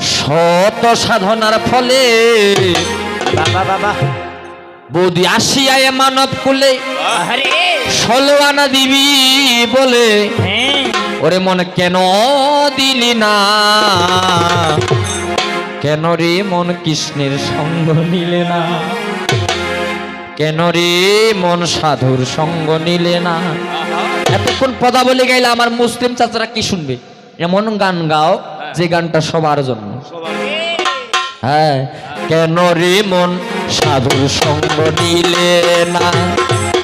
শত সাধনার ফলে বাবা বাবা বৌদি আসিয়ায় মানব কুলে ষোলো আনা দিবি বলে। হ্যাঁ। ওরে মন কেন দিলি না? কেন রে মন কৃষ্ণের সঙ্গ নিলে না? কেন রে মন সাধুর সঙ্গ নিলে না? এতক্ষণ পদাবলী গাইলে আমার মুসলিম চাচারা কি শুনবে? এমন গান গাও যে গানটা সবার জন্য। হ্যাঁ কেন রে মন সাধুর সঙ্গ নিলে না?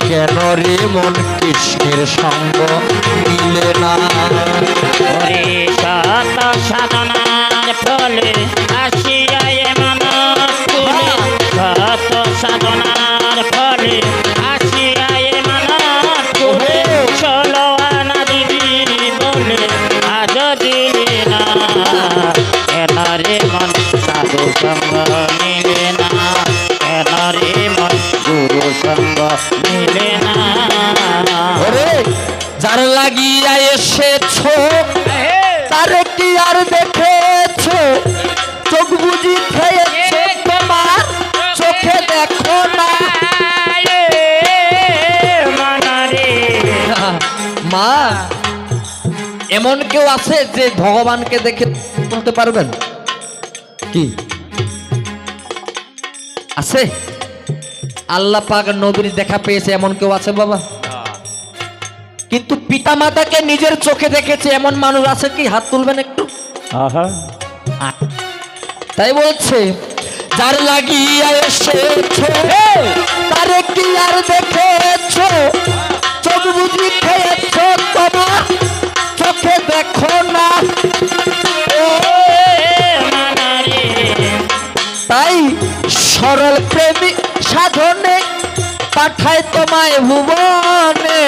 কেন রে মন কৃষ্ণের সঙ্গ নিলে না? যার লাগিয়া এসেছ। তার কি আর দেখেছ? চোখ বুঝি খেয়েছো তোমার, চোখে দেখো না। মা, এমন কেউ আছে যে ভগবানকে দেখে বলতে পারবেন? কি? আছে? আল্লাহ পাক নবীর দেখা পেয়েছে, এমন কেউ আছে বাবা? কিন্তু পিতা মাতাকে নিজের চোখে দেখেছে এমন মানুষ আছে কি? হাত তুলবেন একটু? তাই বলছে যার লাগিয়া এসেছ তারে কি আর দেখেছ? চোখ বুঝি খেয়েছো তোমার চোখে দেখো না। তাই সরল প্রেমী সাধনে পাঠায় তোমায় ভুবনে।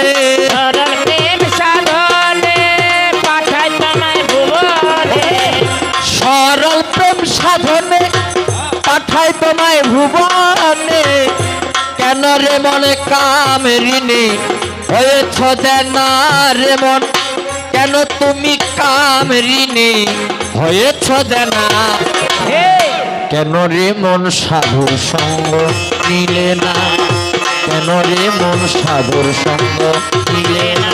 সাধনে পাঠায় তোমায় ভুবনে। কেন রে মনে কাম ঋণে হয়েছ দেনা রে মন। কেন তুমি কাম ঋণে হয়েছ দেনা। কেন রে মন সাধুর সঙ্গ নিলে না? কেন রে মন সাধুর সঙ্গ নিলে না?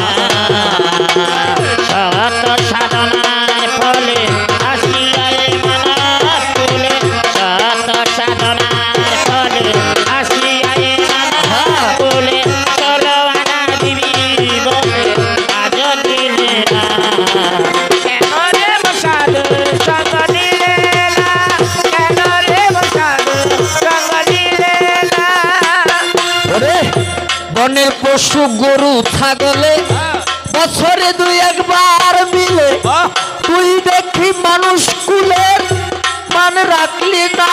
সাধনার ফলে পশু গরু ছাগলে বছরে দুই একবার মিলে। তুই দেখি মানুষ কুলের মান রাখলি না।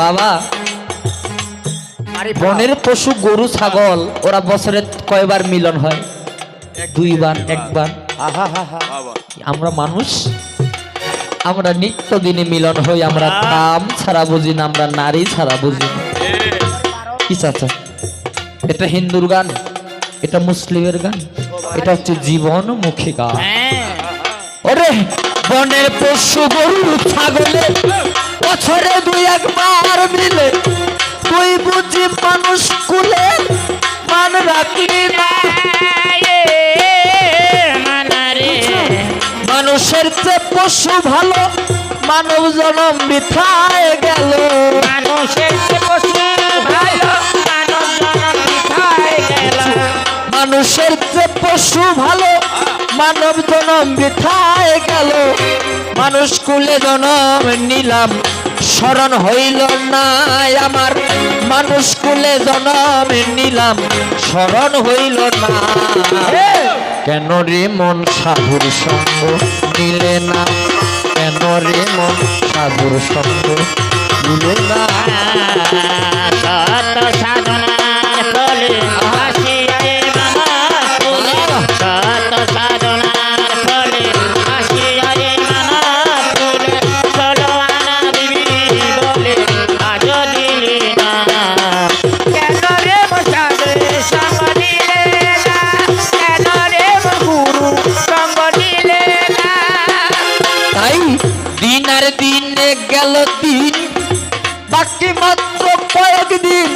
বাবা বনের পশু গরু ছাগল ওরা বছরে কয়বার মিলন হয়? দুইবার একবার। আমরা মানুষ আমরা নিত্য দিনে মিলন হই আমরা কাম ছাড়া বুঝি না আমরা নারী ছাড়া বুঝি না। কি চাচা এটা হিন্দুর গান এটা মুসলিমের গান এটা হচ্ছে জীবন মুখী গান। ওরে বনের পশু গরু ছাগলে বছরে দুই একবার মিলে তুই বুঝি মানুষ কুলে মান রাখলি না। মানুষের চেয়ে পশু ভালো মানব জনম বৃথায় গেল। মানুষের যে পশু মানুষের যে পশু ভালো, মানব জনম বৃথায় গেল। মানুষ কুলে জনম নিলাম, স্মরণ হইল না আমার। মানুষ কুলে জনম নিলাম, স্মরণ হইল না কেন রে মন সাধুর সঙ্গ নিলে না? কেন রে মন সাধুর সঙ্গ নিলে না? সত মাত্র কয়েকদিন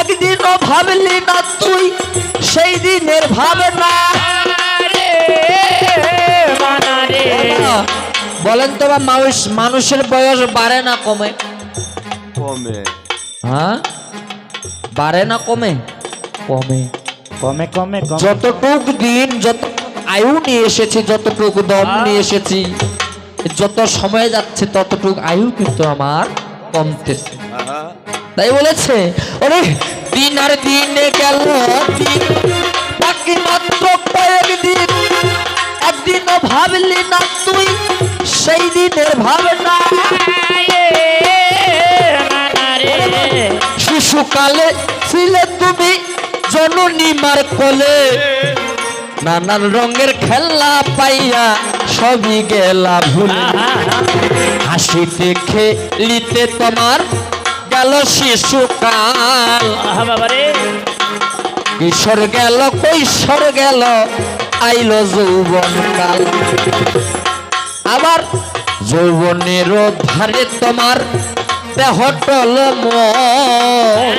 একদিনও ভাবলি না তুই সেই দিনের ভাবনা। বলেন তো বা মানুষ মানুষের বয়স বাড়ে না কমে? কমে। হ্যাঁ? বাড়ে না কমে? কমে। কমে কমে যতটুক দিন যত আয়ু নিয়ে এসেছি যতটুক দম নিয়ে এসেছি যত সময় যাচ্ছে ততটুক আয়ু কিন্তু আমার কমতেছে তাই বলেছে ওরে দিন আর দিনে গেল দিন। বাকি মাত্র কয়েক দিন একদিনও ভাবলি না তুই সেই দিনের ভাবনা। রে শিশুকালে ছিলে তুমি জননী মার কোলে। নানান রঙের খেলনা পাইয়া সবই গেলা ভুলে। হাসি দেখে লিতে তোমার গেল শিশুকাল কিশোর গেল কৈশোর গেল আইল যৌবন কাল। আবার যৌবনের ধারে তোমার দেহটল মন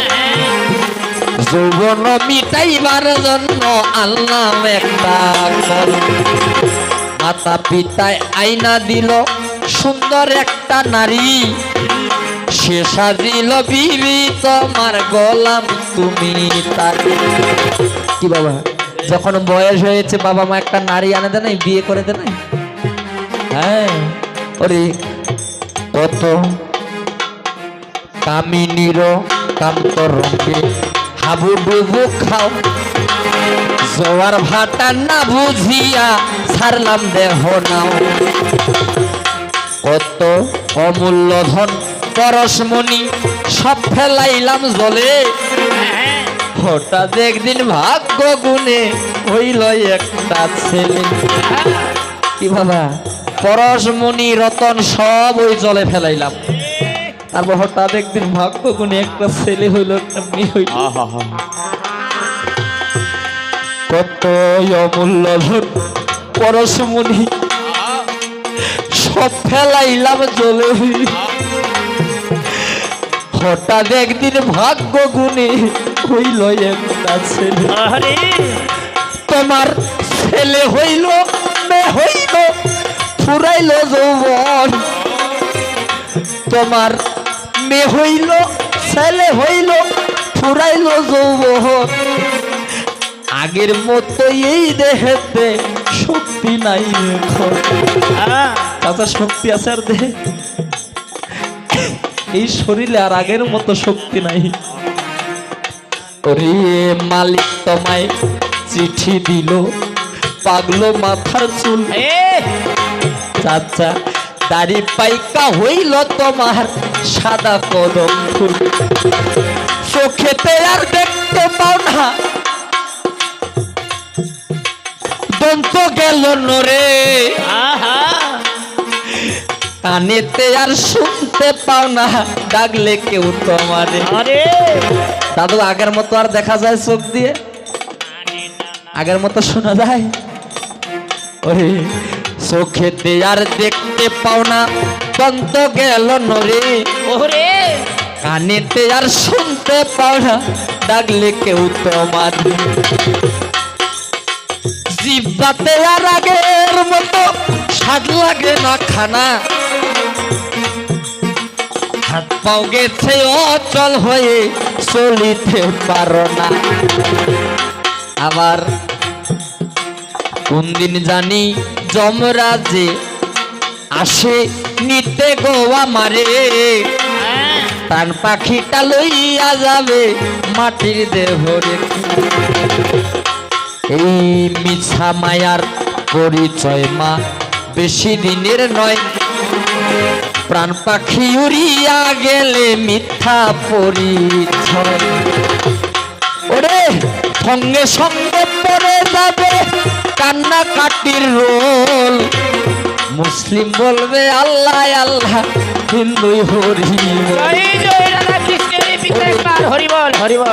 যৌবন মিটাইবার জন্য আল্লাহ একটা মাতা পিতায় আইনা দিল, সুন্দর একটা নারী। সে সাজিল বিবি তোমার গোলাম তুমি তার কি বাবা, যখন বয়স হয়েছে, বাবা মা একটা নারী আনে দেয় বিয়ে করে দেয় নাই? হ্যাঁ ওরে, কত কামিনীর কান্ত রঙে। হাবু ডুবু খাও। জোয়ার ভাটা না বুঝিয়া ছাড়লাম দেহ নাও। কত অমূল্য ধন পরশমণি সব ফেলাইলাম জলে। হঠাৎ একদিন ভাগ্য গুনে হইল একটা ছেলে। কি বাবা? পরশমণি রতন সব ওই জলে ফেলাইলাম। তারপর হঠাৎ একদিন ভাগ্য গুনে একটা ছেলে হইল একটা মেয়ে হইল। কত অমূল্য ধন পরশমণি সব ফেলাইলাম জলে। হঠাৎ একদিন ভাগ্য গুনে হইল একটা ছেলে। তোমার ছেলে হইল মেয়ে হইল ফুরাইল যৌবন। তোমার মেয়ে হইল ছেলে হইল ফুরাইল যৌবন। আগের মতো এই দেহেতে শক্তি নাই এখন। শক্তি আছে আর দেহে? এই শরীরে আর আগের মতো শক্তি নাই। ওরে মালিক তোমায় চিঠি দিল পাগলো মাথার চুল। চাচা দাড়ি পাইকা হইল তোমার সাদা কদম ফুল। চোখেতে আর দেখতে পাও না। দন্ত গেল নরে কানেতে আর শুনতে পাও না। ডাকলে কেউ তোমারে। দাদু আগের মতো আর দেখা যায় চোখ দিয়ে? আগের মতো শোনা যায়? ওরে। চোখেতে আর দেখতে পাও না। দন্ত গেল নরে। ওরে। কানেতে আর শুনতে পাও না। ডাকলে কেউ তোমার। জিব্বাতে আর আগের মতো স্বাদ লাগে না খানা। হাত পাও গেছে অচল হয়ে চলিতে পারো না। আবার কোন দিন জানি যমরাজে আসে নিতে গোয়া মারে প্রাণ পাখিটা লইয়া যাবে মাটির দেহ রেখে এই মিছা মায়ার পরিচয় মা, বেশি দিনের নয়। প্রাণ পাখি উড়িয়া গেলে মিথ্যা পরিচয়। ওরে, সঙ্গে সঙ্গে পড়ে যাবে কান্না কাটির রোল। মুসলিম বলবে আল্লাহ আল্লাহ হিন্দু হরি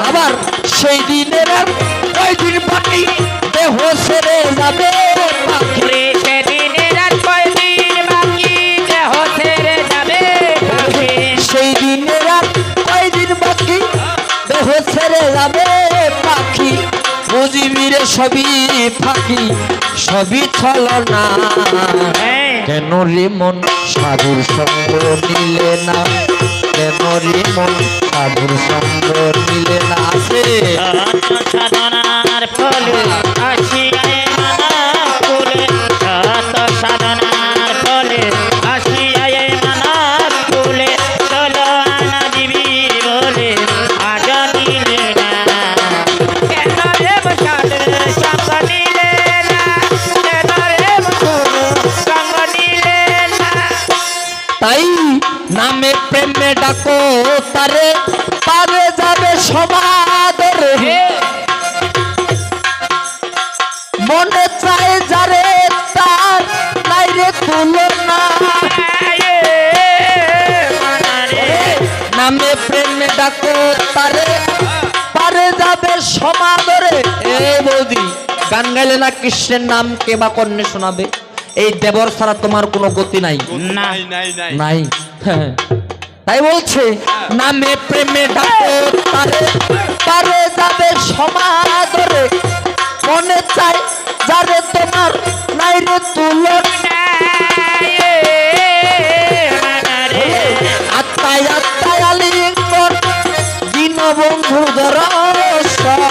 আবার সেই দিনের আর ওই দিন পাখি দেহ সেরে যাবে। পাখি সেই দিনের আর ওই দিন বাকি দেহ ছেড়ে যাবে। হতে সবই ফাঁকি সবই ছলনা। হ্যাঁ। কেন রে মন সাধুর সঙ্গ নিলে না? কেন রে মন সাধুর সঙ্গ নিলে না? আছে। সাধনার ফলে সত সাধনার ফলে চায় যারে তার নাই রে তুলনা নামে প্রেমে ডাকো তারে। পারে যাবে সমাদরে। এ বৌদি গান গাইলে না কৃষ্ণের নাম কে বা কন্যে শোনাবে? এই দেবর ছাড়া তোমার কোনো গতি নাই। নাই নাই নাই। নাই। হ্যাঁ। তাই বলছে নামে প্রেমে ডাকো তারে। পারে যাবে সমাদরে। মনে চাই, যারে তোমার নাই রে তুলনা। আত্মায় আত্মায় আলিঙ্গন, দিন বন্ধু দর্শন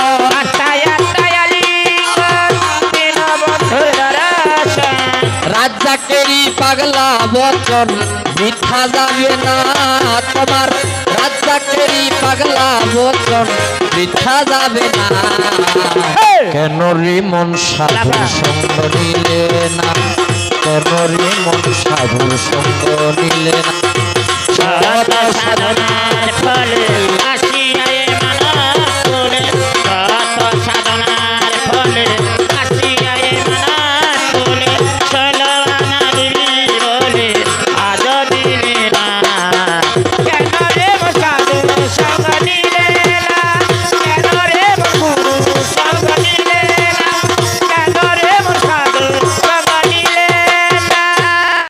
রাজ্জাকেরই পাগলা বচন মিঠা যাবে না তোমার। রাজ্জাকেরই পাগলা বচন, মিথ্যা যাবে না। কেন রে মন সাধু সঙ্গ নিলে না? কেন রে মন সাধু সঙ্গ নিলে না? সাধনার ফলে